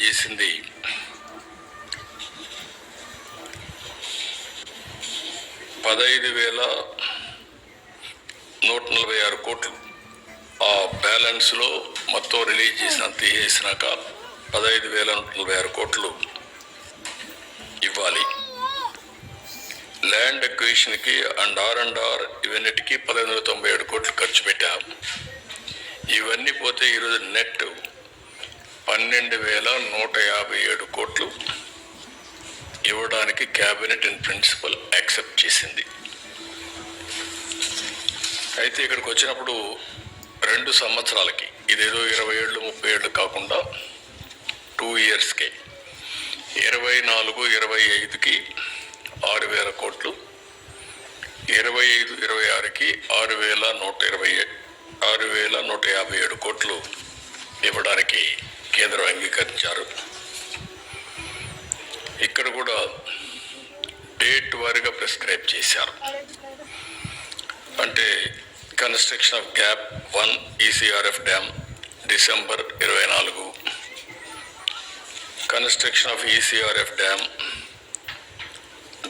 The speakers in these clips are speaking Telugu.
చేసింది. పదహైదు వేల నూట నలభై ఆరు కోట్లు ఆ బ్యాలెన్స్లో మొత్తం రిలీజ్ చేసినంత చేసినాక పదహైదు వేల నూట నలభై ఆరు కోట్లు ఇవ్వాలి. ల్యాండ్ ఎక్విషన్కి అండ్ ఆర్ అండ్ ఆర్ ఇవన్నిటికీ పదహైదు వందల తొంభై ఏడు కోట్లు ఖర్చు పెట్టాం. ఇవన్నీ పోతే ఈరోజు నెట్ పన్నెండు వేల నూట యాభై ఏడు కోట్లు ఇవ్వడానికి క్యాబినెట్ ఇన్ ప్రిన్సిపల్ యాక్సెప్ట్ చేసింది. అయితే ఇక్కడికి వచ్చినప్పుడు రెండు సంవత్సరాలకి ఇదేదో ఇరవై ఏళ్ళు ముప్పై ఏళ్ళు కాకుండా టూ ఇయర్స్కే ఇరవై నాలుగు ఇరవై ఐదుకి ఆరు వేల కోట్లు ఇరవై ఐదు ఇరవై ఆరుకి ఆరు వేల నూట ఇరవై ఆరు వేల నూట యాభై ఏడు కోట్లు ఇవ్వడానికి కేంద్రం అంగీకరించారు ఇక్కడ కూడా డేట్ వారీగా ప్రిస్క్రైబ్ చేశారు. అంటే construction of gap one ECRF dam December ఇరవై నాలుగు. Construction of ECRF dam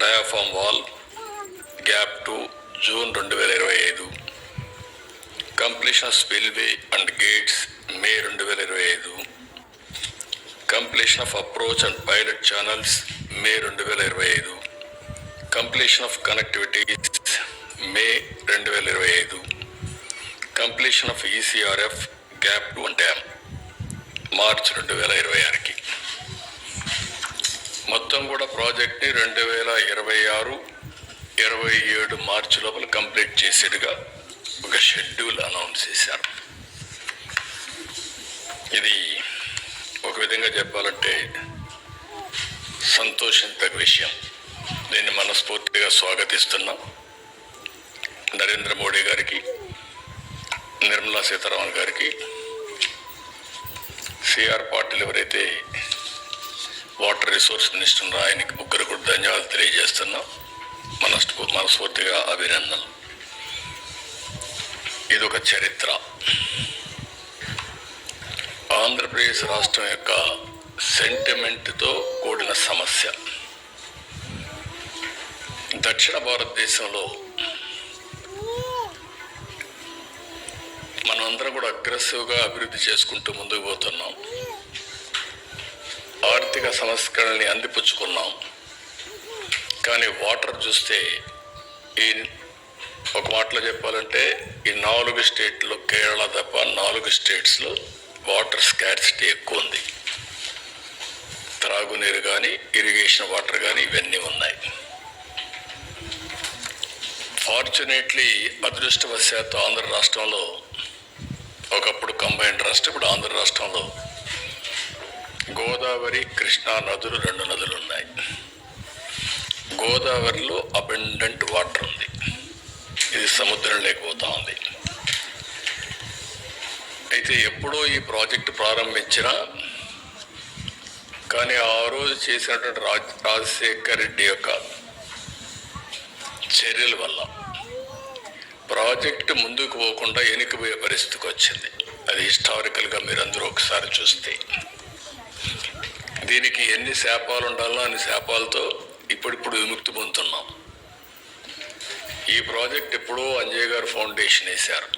diaphragm wall gap two June రెండు వేల ఇరవై ఐదు. Completion of spillway and gates May రెండు వేల ఇరవై ఐదు. Completion of approach and pilot channels May రెండు వేల ఇరవై ఐదు కంప్లీషన్ ఆఫ్ కనెక్టివిటీస్ మే రెండు వేల ఇరవై ఐదు completion of ECRF gap two dam March రెండు వేల ఇరవై ఆరుకి మొత్తం కూడా ప్రాజెక్ట్ని రెండు వేల ఇరవై ఆరు ఇరవై ఏడు మార్చి లోపల కంప్లీట్ చేసేట్టుగా ఒక షెడ్యూల్ అనౌన్స్ చేశారు. ఇది విధంగా చెప్పాలంటే సంతోషించదగ్గ విషయం. దీన్ని మనస్ఫూర్తిగా స్వాగతిస్తున్నాం. నరేంద్ర మోడీ గారికి నిర్మలా సీతారామన్ గారికి సిఆర్ పాటిల్ ఎవరైతే వాటర్ రిసోర్స్ మినిస్టర్ ఉన్నారో ఆయనకి ముగ్గురు కూడా ధన్యవాదాలు తెలియజేస్తున్నాం. మనస్ మనస్ఫూర్తిగా అభినందనలు. ఇది ఒక చరిత్ర. ఆంధ్రప్రదేశ్ రాష్ట్రం యొక్క సెంటిమెంట్తో కూడిన సమస్య. దక్షిణ భారతదేశంలో మనమందరం కూడా అగ్రెసివ్గా అభివృద్ధి చేసుకుంటూ ముందుకు పోతున్నాం. ఆర్థిక సంస్కరణని అందిపుచ్చుకున్నాం. కానీ వాటర్ చూస్తే ఈ ఒక మాటలో చెప్పాలంటే ఈ నాలుగు స్టేట్లో కేరళ తప్ప నాలుగు స్టేట్స్లో వాటర్ స్కార్సిటీ ఎక్కువ ఉంది. త్రాగునీరు కానీ ఇరిగేషన్ వాటర్ కానీ ఇవన్నీ ఉన్నాయి. ఫార్చునేట్లీ అదృష్టవశాత్తు ఆంధ్ర రాష్ట్రంలో ఒకప్పుడు కంబైన్డ్ రాష్ట్రం ఇప్పుడు ఆంధ్ర రాష్ట్రంలో గోదావరి కృష్ణా నదులు రెండు నదులు ఉన్నాయి. గోదావరిలో అబెండెంట్ వాటర్ ఉంది. ఇది సముద్రం లేకపోతా ఉంది. అయితే ఎప్పుడో ఈ ప్రాజెక్ట్ ప్రారంభించినా కానీ ఆ రోజు చేసినటువంటి రాజ్ రాజశేఖర్ రెడ్డి యొక్క చర్యల వల్ల ప్రాజెక్టు ముందుకు పోకుండా వెనుకపోయే పరిస్థితికి వచ్చింది. అది హిస్టారికల్గా మీరందరూ ఒకసారి చూస్తే. దీనికి ఎన్ని శాపాలు ఉండాలో అన్ని శాపాలతో ఇప్పుడిప్పుడు విముక్తి పొందుతున్నాం ఈ ప్రాజెక్ట్ ఎప్పుడో అంజయ్ గారు ఫౌండేషన్ వేశారు.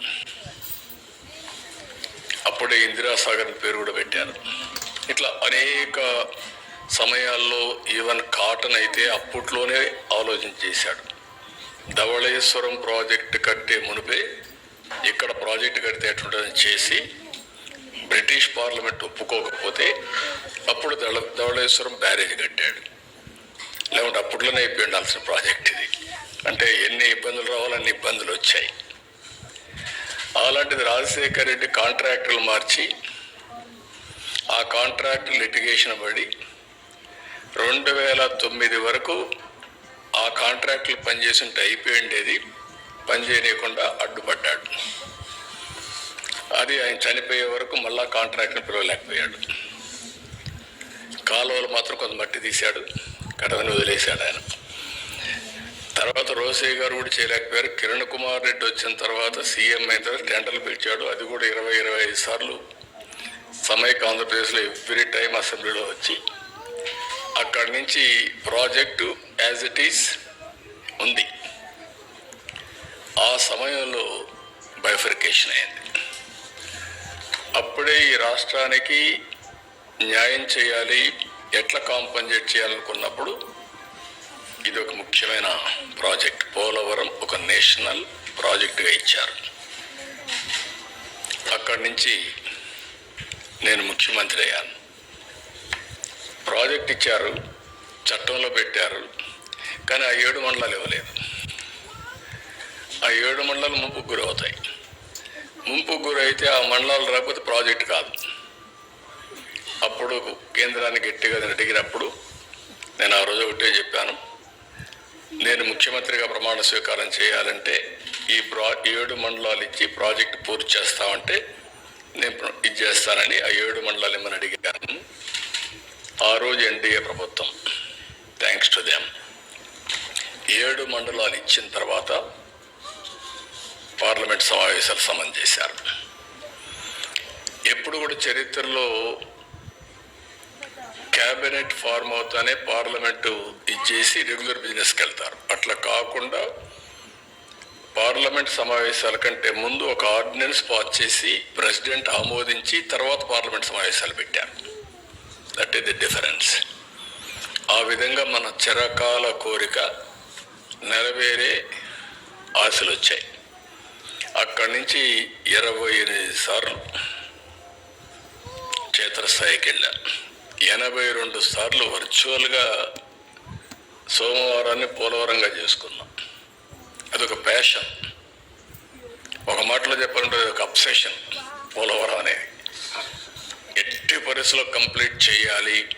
అప్పుడే ఇందిరాసాగర్ పేరు కూడా పెట్టారు. ఇట్లా అనేక సమయాల్లో ఈవెన్ కాటన్ అయితే అప్పట్లోనే ఆలోచన చేశాడు. ధవళేశ్వరం ప్రాజెక్టు కట్టే మునిపే ఇక్కడ ప్రాజెక్టు కడితే ఎట్లుంటుందని చేసి బ్రిటిష్ పార్లమెంట్ ఒప్పుకోకపోతే అప్పుడు ధవళ ధవళేశ్వరం బ్యారేజ్ కట్టాడు. లేకుంటే అప్పట్లోనే అయిపోయి ఉండాల్సిన ప్రాజెక్ట్ ఇది. అంటే ఎన్ని ఇబ్బందులు రావాలన్ని ఇబ్బందులు వచ్చాయి. అలాంటిది రాజశేఖర్ రెడ్డి కాంట్రాక్టర్లు మార్చి ఆ కాంట్రాక్ట్ లిటిగేషన్ పడి రెండు వేల తొమ్మిది వరకు ఆ కాంట్రాక్టులు పనిచేసింటే అయిపోయి ఉండేది పనిచేయకుండా అడ్డుపడ్డాడు. అది ఆయన చనిపోయే వరకు మళ్ళా కాంట్రాక్ట్ని పిలవలేకపోయాడు. కాలువలు మాత్రం కొంత మట్టి తీశాడు. కడవని వదిలేశాడు ఆయన. తర్వాత రోసయ్య గారు కూడా చేయలేకపోయారు. కిరణ్ కుమార్ రెడ్డి వచ్చిన తర్వాత సీఎం అయిన తర్వాత టెండర్లు పిలిచాడు. అది కూడా ఇరవై ఇరవై ఐదు సార్లు. సమైక్ ఆంధ్రప్రదేశ్లో ఎవ్రీ టైం అసెంబ్లీలో వచ్చి అక్కడి నుంచి ప్రాజెక్టు యాజ్ ఇట్ ఈస్ ఉంది. ఆ సమయంలో బైఫర్కేషన్ అయింది. అప్పుడే ఈ రాష్ట్రానికి న్యాయం చేయాలి ఎట్లా కాంపన్సేట్ చేయాలనుకున్నప్పుడు ఇది ఒక ముఖ్యమైన ప్రాజెక్ట్. పోలవరం ఒక నేషనల్ ప్రాజెక్టుగా ఇచ్చారు. అక్కడి నుంచి నేను ముఖ్యమంత్రి అయ్యాను. ప్రాజెక్ట్ ఇచ్చారు చట్టంలో పెట్టారు కానీ ఆ ఏడు మండలాలు ఇవ్వలేదు. ఆ ఏడు మండలాలు ముంపుకు గురవుతాయి. ముంపుకు గురైతే ఆ మండలాలు రాకపోతే ప్రాజెక్ట్ కాదు. అప్పుడు కేంద్రాన్ని గట్టిగా అడిగినప్పుడు నేను ఆ రోజు ఒకటే చెప్పాను. నేను ముఖ్యమంత్రిగా ప్రమాణ స్వీకారం చేయాలంటే ఈ ప్రా ఏడు మండలాలు ఇచ్చి ప్రాజెక్ట్ పూర్తి చేస్తామంటే నేను ఇది చేస్తానని ఆ ఏడు మండలాలు ఏమని అడిగాను. ఆ రోజు ఎన్డీఏ ప్రభుత్వం థ్యాంక్స్ టు దెమ్ ఏడు మండలాలు ఇచ్చిన తర్వాత పార్లమెంట్ సమావేశాలు సమన్ చేశారు. ఎప్పుడు కూడా చరిత్రలో క్యాబినెట్ ఫార్మ్ అవుతానే పార్లమెంటు ఇచ్చేసి రెగ్యులర్ బిజినెస్కి వెళ్తారు. అట్లా కాకుండా పార్లమెంట్ సమావేశాల కంటే ముందు ఒక ఆర్డినెన్స్ పాస్ చేసి ప్రెసిడెంట్ ఆమోదించి తర్వాత పార్లమెంట్ సమావేశాలు పెట్టారు. దట్ ఈస్ ది డిఫరెన్స్ ఆ విధంగా మన చిరకాల కోరిక నెరవేరే ఆశలు వచ్చాయి. అక్కడి నుంచి ఇరవై ఎనిమిది సార్లు క్షేత్రస్థాయికి వెళ్ళాను ఎనభై రెండు సార్లు వర్చువల్గా సోమవారాన్ని పోలవరంగా చేసుకున్నాం. అదొక ప్యాషన్. ఒక మాటలో చెప్పాలంటే అది ఒక అబ్సెషన్. పోలవరం అనేది. ఎట్టి పరిస్థితుల్లో కంప్లీట్ చేయాలి.